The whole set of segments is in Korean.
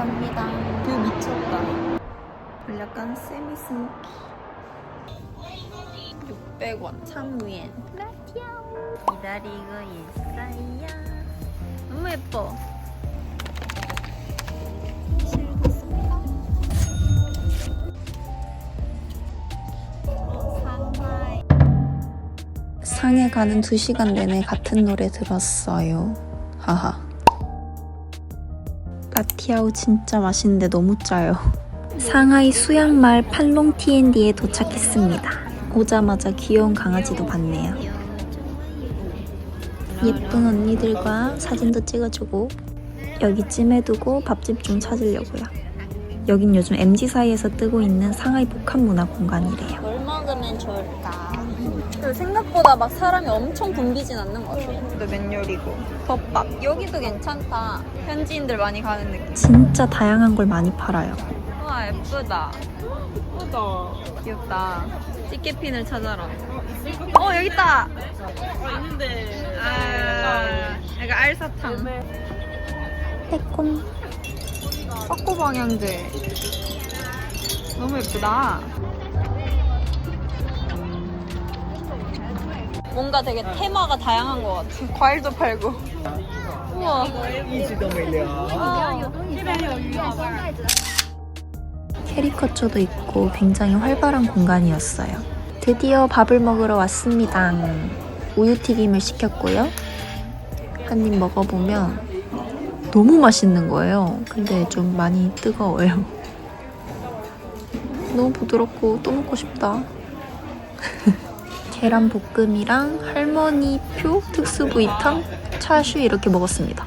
갑니다. 뷰 미쳤다. 약간 세미 스모키. 600원. 참위엔. 기다리고 있어요. 너무 예뻐. 상해 가는 2시간 내내 같은 노래 들었어요. 하하. 라티아우 진짜 맛있는데 너무 짜요. 상하이 수양마을 팔롱 T&D에 도착했습니다. 오자마자 귀여운 강아지도 봤네요. 예쁜 언니들과 사진도 찍어주고 여기 찜해 두고 밥집 좀 찾으려고요. 여긴 요즘 MZ 사이에서 뜨고 있는 상하이 복합 문화 공간이래요. 생각보다 막 사람이 엄청 붐비진 않는 것 같아요. 또 맨요리고 덮밥 여기도 괜찮다. 현지인들 많이 가는 느낌. 진짜 다양한 걸 많이 팔아요. 와 예쁘다. 예쁘다. 귀엽다. 찌개핀을 찾아라. 어 여기 있다. 아, 있는데. 아, 약간 알사탕. 새콤. 빠꾸 방향제. 너무 예쁘다. 뭔가 되게 테마가 다양한 것 같아. 과일도 팔고. 우와. 一直都没聊。 캐리커처도 있고 굉장히 활발한 공간이었어요. 드디어 밥을 먹으러 왔습니다. 우유튀김을 시켰고요. 한 입 먹어보면 너무 맛있는 거예요. 근데 좀 많이 뜨거워요. 너무 부드럽고 또 먹고 싶다. 계란 볶음이랑 할머니표 특수 부위탕, 차슈 이렇게 먹었습니다.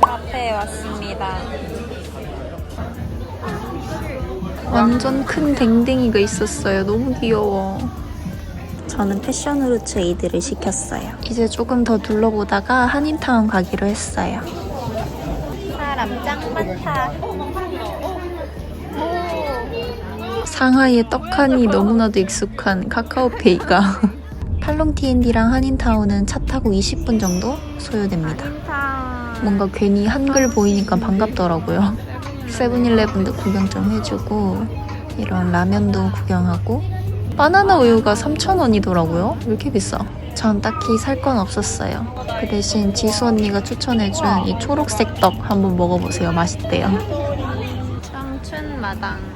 카페에 왔습니다. 완전 큰 댕댕이가 있었어요. 너무 귀여워. 저는 패션후르츠 에이드를 시켰어요. 이제 조금 더 둘러보다가 한인타운 가기로 했어요. 사람 짱 많다. 상하이의 떡하니 너무나도 익숙한 카카오페이가 팔롱 T&D랑 한인타운은 차 타고 20분 정도 소요됩니다. 뭔가 괜히 한글 보이니까 반갑더라고요. 세븐일레븐도 구경 좀 해주고 이런 라면도 구경하고 바나나 우유가 3,000원이더라고요. 왜 이렇게 비싸? 전 딱히 살 건 없었어요. 그 대신 지수 언니가 추천해준 이 초록색 떡 한번 먹어보세요. 맛있대요. 청춘마당.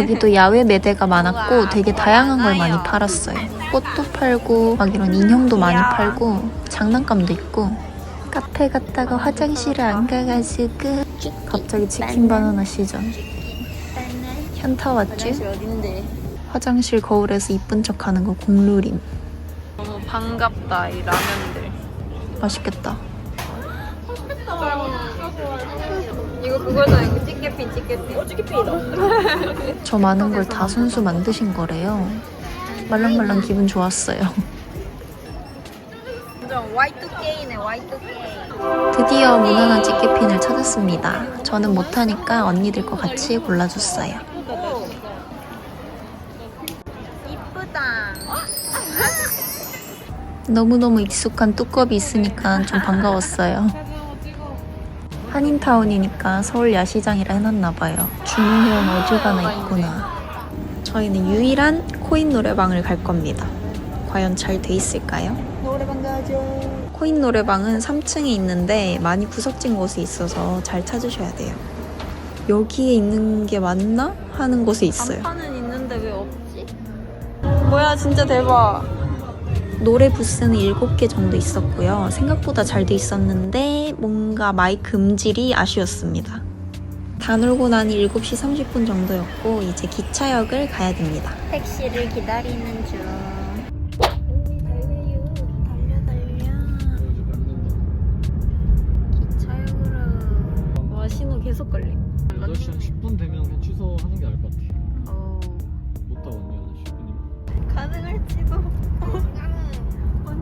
여기도 야외 매대가 많았고 되게 다양한 걸 많이 팔았어요. 꽃도 팔고 막 이런 인형도 많이 팔고 장난감도 있고. 카페 갔다가 화장실을 안 가가지고 갑자기 치킨 바나나 시전. 현타 왔지? 화장실 거울에서 이쁜 척 하는 거 공룰임. 너무 반갑다 이 라면들. 맛있겠다 이거 그거잖아 이거 찌개핀 찌개핀 어, 찌개핀이다. 저 많은 걸 다 손수 만드신 거래요. 말랑말랑 기분 좋았어요. 완전 Y2K네 Y2K 드디어 무난한 찌개핀을 찾았습니다. 저는 못하니까 언니들과 같이 골라줬어요. 이쁘다. 너무너무 익숙한 뚜껑이 있으니까 좀 반가웠어요 한인타운이니까 서울 야시장이라 해놨나봐요 주문해온 어지간하 있구나 저희는 유일한 코인 노래방을 갈 겁니다 과연 잘 돼 있을까요? 노래방 가죠. 코인 노래방은 3층에 있는데 많이 구석진 곳에 있어서 잘 찾으셔야 돼요. 여기에 있는 게 맞나? 하는 곳에 있어요. 간판은 있는데 왜 없지? 뭐야 진짜 대박. 노래 부스는 7개 정도 있었고요. 생각보다 잘 돼 있었는데 뭔가 마이크 음질이 아쉬웠습니다. 다 놀고 나니 7시 30분 정도였고 이제 기차역을 가야 됩니다. 택시를 기다리는 중. 기차역으로 와 신호 계속 걸림 8시 한 10분 되면 그냥 취소하는 게 나을 것 같아. 어, 못 타봤냐, 10분이면. 가능할지도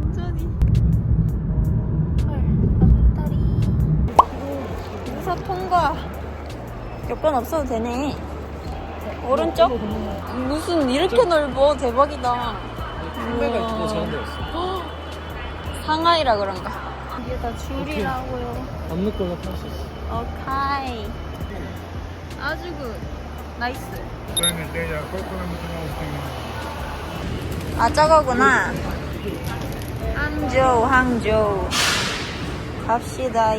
완전히 헐 앞다리 무사 통과 여권 없어도 되네 오른쪽? 무슨 이렇게 넓어 대박이다 선배가 있고 저런 데였어. 상하이라 그런가 이게 다 줄이라고요 밤늦거나 탈수 있어. 오카이. 아주 굿. 나이스. 아 저거구나. 항저우 항저우. 갑시다.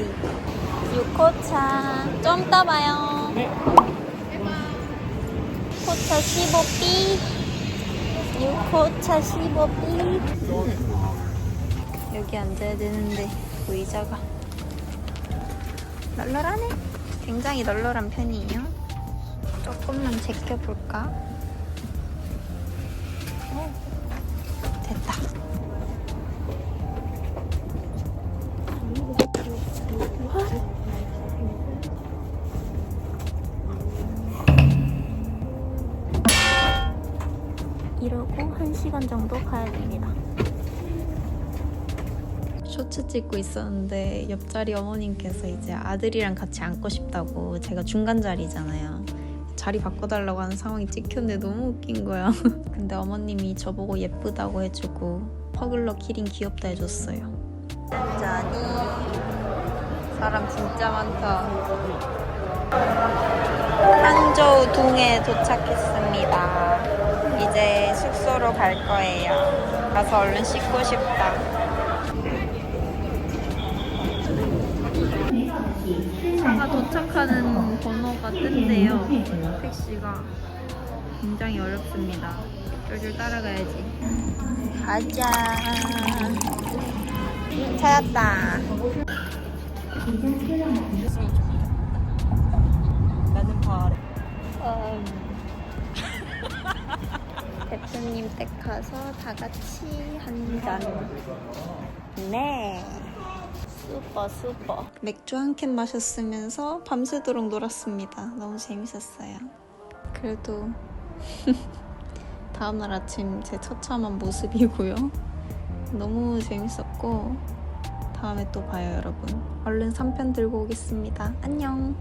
유코차. 좀 이따 봐요. 코차 15B. 유코차 15B. 여기 앉아야 되는데 의자가 널널하네. 굉장히 널널한 편이에요. 조금만 제껴볼까? 1시간 정도 가야 됩니다. 쇼츠 찍고 있었는데 옆자리 어머님께서 이제 아들이랑 같이 앉고 싶다고 제가 중간 자리잖아요. 자리 바꿔달라고 하는 상황이 찍혔는데 너무 웃긴 거야. 근데 어머님이 저보고 예쁘다고 해주고 퍼글러 키링 귀엽다 해줬어요. 짜니 사람 진짜 많다. 항저우 동에 도착했습니다. 이제 숙소로 갈 거예요. 가서 얼른 씻고 싶다. 차가 도착하는 번호가 뜬대요. 택시가 굉장히 어렵습니다. 쫄쫄 따라가야지. 가자. 찾았다. 나는 바래. 음. 대표님 댁 가서 다 같이 한 잔. 네. 슈퍼 슈퍼. 맥주 한 캔 마셨으면서 밤새도록 놀았습니다. 너무 재밌었어요. 그래도 다음날 아침 제 처참한 모습이고요. 너무 재밌었고 다음에 또 봐요 여러분. 얼른 3편 들고 오겠습니다. 안녕.